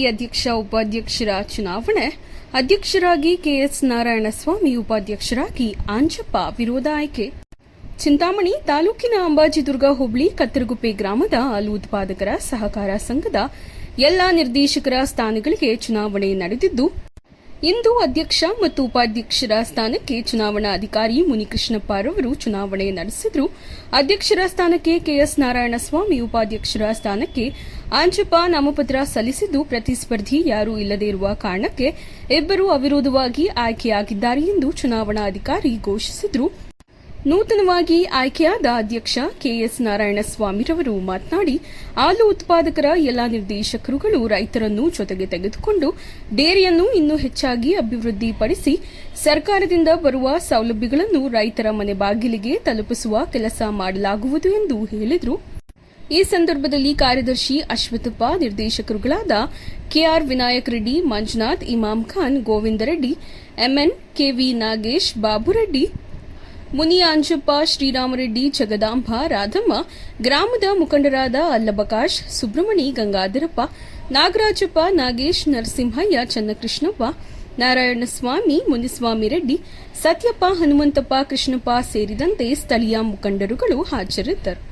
ಈ ಅಧ್ಯಕ್ಷ, ಉಪಾಧ್ಯಕ್ಷರ ಚುನಾವಣೆ. ಅಧ್ಯಕ್ಷರಾಗಿ ಕೆಎಸ್ ನಾರಾಯಣಸ್ವಾಮಿ, ಉಪಾಧ್ಯಕ್ಷರಾಗಿ ಆಂಜಪ್ಪ ವಿರೋಧ ಆಯ್ಕೆ. ಚಿಂತಾಮಣಿ ತಾಲೂಕಿನ ಅಂಬಾಜಿದುರ್ಗ ಹೋಬಳಿ, ಕತ್ತರಗುಪ್ಪೆ ಗ್ರಾಮದ ಹಾಲು ಉತ್ಪಾದಕರ ಸಹಕಾರ ಸಂಘದ ಎಲ್ಲಾ ನಿರ್ದೇಶಕರ ಸ್ಥಾನಗಳಿಗೆ ಚುನಾವಣೆ ನಡೆದಿದ್ದು ಇಂದು ಅಧ್ಯಕ್ಷ ಮತ್ತು ಉಪಾಧ್ಯಕ್ಷರ ಸ್ಥಾನಕ್ಕೆ ಚುನಾವಣಾ ಅಧಿಕಾರಿ ಮುನಿಕೃಷ್ಣಪ್ಪ ರವರು ಚುನಾವಣೆ ನಡೆಸಿದ್ರು. ಅಧ್ಯಕ್ಷರ ಸ್ಥಾನಕ್ಕೆ ಕೆಎಸ್ ನಾರಾಯಣಸ್ವಾಮಿ, ಉಪಾಧ್ಯಕ್ಷರ ಸ್ಥಾನಕ್ಕೆ ಆಂಜಪ್ಪ ನಾಮಪತ್ರ ಸಲ್ಲಿಸಿದ್ದು ಪ್ರತಿಸ್ಪರ್ಧಿ ಯಾರೂ ಇಲ್ಲದೇ ಇರುವ ಕಾರಣಕ್ಕೆ ಇಬ್ಬರು ಅವಿರೋಧವಾಗಿ ಆಯ್ಕೆಯಾಗಿದ್ದಾರೆ ಎಂದು ಚುನಾವಣಾಧಿಕಾರಿ ಘೋಷಿಸಿದ್ರು. ನೂತನವಾಗಿ ಆಯ್ಕೆಯಾದ ಅಧ್ಯಕ್ಷ ಕೆಎಸ್ ನಾರಾಯಣಸ್ವಾಮಿರವರು ಮಾತನಾಡಿ, ಹಾಲು ಉತ್ಪಾದಕರ ಎಲ್ಲಾ ನಿರ್ದೇಶಕರುಗಳು ರೈತರನ್ನು ಜೊತೆಗೆ ತೆಗೆದುಕೊಂಡು ಡೇರಿಯನ್ನು ಇನ್ನೂ ಹೆಚ್ಚಾಗಿ ಅಭಿವೃದ್ಧಿಪಡಿಸಿ, ಸರ್ಕಾರದಿಂದ ಬರುವ ಸೌಲಭ್ಯಗಳನ್ನು ರೈತರ ಮನೆ ಬಾಗಿಲಿಗೆ ತಲುಪಿಸುವ ಕೆಲಸ ಮಾಡಲಾಗುವುದು ಎಂದು ಹೇಳಿದರು. ಈ ಸಂದರ್ಭದಲ್ಲಿ ಕಾರ್ಯದರ್ಶಿ Ashwathappa ನಿರ್ದೇಶಕರುಗಳಾದ KR Vinayak Reddy, Manjunath, Imam Khan, Govinda Reddy, MN KV Nagesh Babureddy Muni Anjappa Sriramareddy, Jagadamba, Radhamma, ಗ್ರಾಮದ ಮುಖಂಡರಾದ ಅಲ್ಲಬಕಾಶ್, ಸುಬ್ರಹ್ಮಣಿ, ಗಂಗಾಧರಪ್ಪ, ನಾಗರಾಜಪ್ಪ, ನಾಗೇಶ್, ನರಸಿಂಹಯ್ಯ, ಚನ್ನಕೃಷ್ಣಪ್ಪ, ನಾರಾಯಣಸ್ವಾಮಿ, ಮುನಿಸ್ವಾಮಿ ರೆಡ್ಡಿ, ಸತ್ಯಪ್ಪ, ಹನುಮಂತಪ್ಪ, ಕೃಷ್ಣಪ್ಪ ಸೇರಿದಂತೆ ಸ್ಥಳೀಯ ಮುಖಂಡರುಗಳು ಹಾಜರಿದ್ದರು.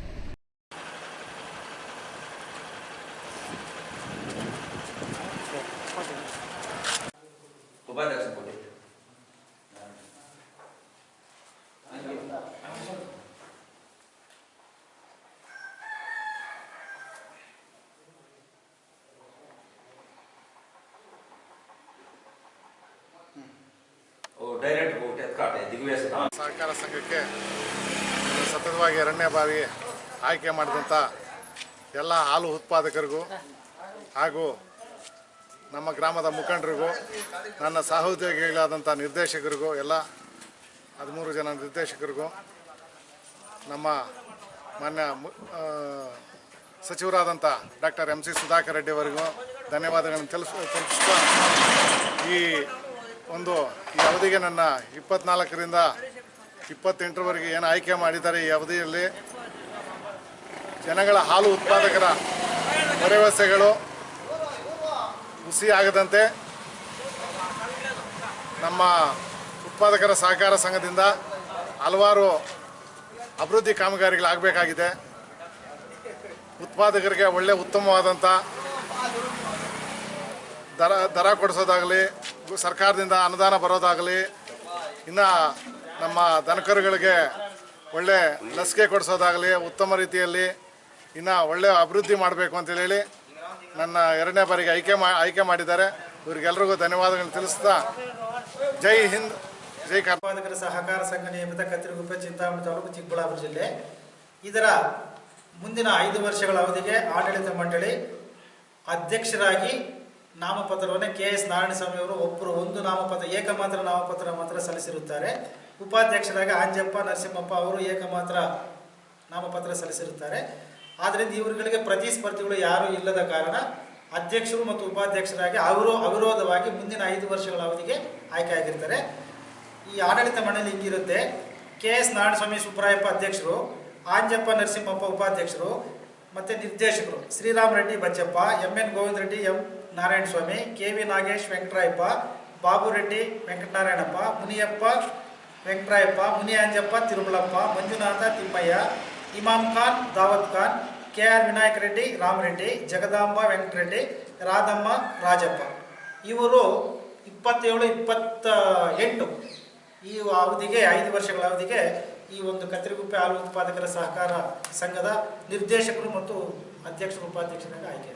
ಸಹಕಾರ ಸಂಘಕ್ಕೆ ಸತತವಾಗಿ ಎರಡನೇ ಬಾರಿ ಆಯ್ಕೆ ಮಾಡಿದಂಥ ಎಲ್ಲ ಹಾಲು ಉತ್ಪಾದಕರಿಗೂ ಹಾಗೂ ನಮ್ಮ ಗ್ರಾಮದ ಮುಖಂಡರಿಗೂ, ನನ್ನ ಸಹೋದ್ಯೋಗಿಗಳಾದಂಥ ನಿರ್ದೇಶಕರಿಗೂ, ಎಲ್ಲ ಹದಿಮೂರು ಜನ ನಿರ್ದೇಶಕರಿಗೂ, ನಮ್ಮ ಮಾನ್ಯ ಸಚಿವರಾದಂಥ doctor M C Sudhakar Reddy ಅವರಿಗೂ ಧನ್ಯವಾದಗಳನ್ನು ತಿಳಿಸ್ ತಿಳಿಸ್ತಾ ಈ ಒಂದು ಈ ಅವಧಿಗೆ ನನ್ನ ಇಪ್ಪತ್ನಾಲ್ಕರಿಂದ ಇಪ್ಪತ್ತೆಂಟರವರೆಗೆ ಏನು ಆಯ್ಕೆ ಮಾಡಿದ್ದಾರೆ ಈ ಅವಧಿಯಲ್ಲಿ ಜನಗಳ ಹಾಲು ಉತ್ಪಾದಕರ ಭರವಸೆಗಳು ಹುಸಿಯಾಗದಂತೆ ನಮ್ಮ ಉತ್ಪಾದಕರ ಸಹಕಾರ ಸಂಘದಿಂದ ಹಲವಾರು ಅಭಿವೃದ್ಧಿ ಕಾಮಗಾರಿಗಳಾಗಬೇಕಾಗಿದೆ. ಉತ್ಪಾದಕರಿಗೆ ಒಳ್ಳೆ ಉತ್ತಮವಾದಂಥ ದರ ದರ ಕೊಡಿಸೋದಾಗಲಿ ಸರ್ಕಾರದಿಂದ ಅನುದಾನ ಬರೋದಾಗಲಿ, ಇನ್ನು ನಮ್ಮ ದನಕರುಗಳಿಗೆ ಒಳ್ಳೆ ಲಸಿಕೆ ಕೊಡಿಸೋದಾಗಲಿ, ಉತ್ತಮ ರೀತಿಯಲ್ಲಿ ಇನ್ನು ಒಳ್ಳೆ ಅಭಿವೃದ್ಧಿ ಮಾಡಬೇಕು ಅಂತೇಳಿ ನನ್ನ ಎರಡನೇ ಬಾರಿಗೆ ಆಯ್ಕೆ ಮಾ, ಆಯ್ಕೆ ಮಾಡಿದ್ದಾರೆ. ಇವರಿಗೆಲ್ಲರಿಗೂ ಧನ್ಯವಾದಗಳನ್ನು ತಿಳಿಸ್ತಾ ಜೈ ಹಿಂದ್, ಜೈ ಕರ್ನಾಟಕರ ಸಹಕಾರ ಸಂಘ ನಿಯಮಿತ ಕತ್ತರಿಗುಪ್ಪೆ ಚಿಂತಾಮಣಿ ತಾಲೂಕು ಚಿಕ್ಕಬಳ್ಳಾಪುರ ಜಿಲ್ಲೆ. ಇದರ ಮುಂದಿನ ಐದು ವರ್ಷಗಳ ಅವಧಿಗೆ ಆಡಳಿತ ಮಂಡಳಿ ಅಧ್ಯಕ್ಷರಾಗಿ ನಾಮಪತ್ರವನ್ನು ಕೆ ಎಸ್ ನಾರಾಯಣಸ್ವಾಮಿ ಅವರು ಒಬ್ಬರು ಒಂದು ನಾಮಪತ್ರ, ಏಕಮಾತ್ರ ನಾಮಪತ್ರ ಮಾತ್ರ ಸಲ್ಲಿಸಿರುತ್ತಾರೆ. ಉಪಾಧ್ಯಕ್ಷರಾಗಿ ಆಂಜಪ್ಪ, ನರಸಿಂಹಪ್ಪ ಅವರು ಏಕಮಾತ್ರ ನಾಮಪತ್ರ ಸಲ್ಲಿಸಿರುತ್ತಾರೆ. ಆದ್ದರಿಂದ ಇವರುಗಳಿಗೆ ಪ್ರತಿಸ್ಪರ್ಧಿಗಳು ಯಾರೂ ಇಲ್ಲದ ಕಾರಣ ಅಧ್ಯಕ್ಷರು ಮತ್ತು ಉಪಾಧ್ಯಕ್ಷರಾಗಿ ಅವರು, ಅವಿರೋಧವಾಗಿ ಮುಂದಿನ ಐದು ವರ್ಷಗಳ ಅವಧಿಗೆ ಆಯ್ಕೆಯಾಗಿರ್ತಾರೆ. ಈ ಆಡಳಿತ ಮಂಡಳಿ ಹಿಂಗಿರುತ್ತೆ. ಕೆ ಎಸ್ ನಾರಾಯಣಸ್ವಾಮಿ ಸುಬ್ಬರಾಯಪ್ಪ ಅಧ್ಯಕ್ಷರು, ಆಂಜಪ್ಪ, ನರಸಿಂಹಪ್ಪ ಉಪಾಧ್ಯಕ್ಷರು, ಮತ್ತು ನಿರ್ದೇಶಕರು Sriram Reddy, Bachappa, M N Govinda Reddy, M Narayanaswamy K V Nagesh Venkatarayappa Babureddy Venkatanarayanappa, Muniyappa Venkatarayappa Muni Anjappa Thirumalappa, Manjunatha Thimmaiah Imam Khan Dawat Khan K R Vinayaka Reddy Ramareddy Jagadamba Venkatareddy, Radhamma, Rajappa. ಇವರು ಇಪ್ಪತ್ತೇಳು ಇಪ್ಪತ್ತ ಎಂಟು ಈ ಅವಧಿಗೆ, ಐದು ವರ್ಷಗಳ ಅವಧಿಗೆ ಈ ಒಂದು ಕತ್ತರಿಗುಪ್ಪೆ ಹಾಲು ಉತ್ಪಾದಕರ ಸಹಕಾರ ಸಂಘದ ನಿರ್ದೇಶಕರು ಮತ್ತು ಅಧ್ಯಕ್ಷರು, ಉಪಾಧ್ಯಕ್ಷರಾಗಿ ಆಯ್ಕೆ.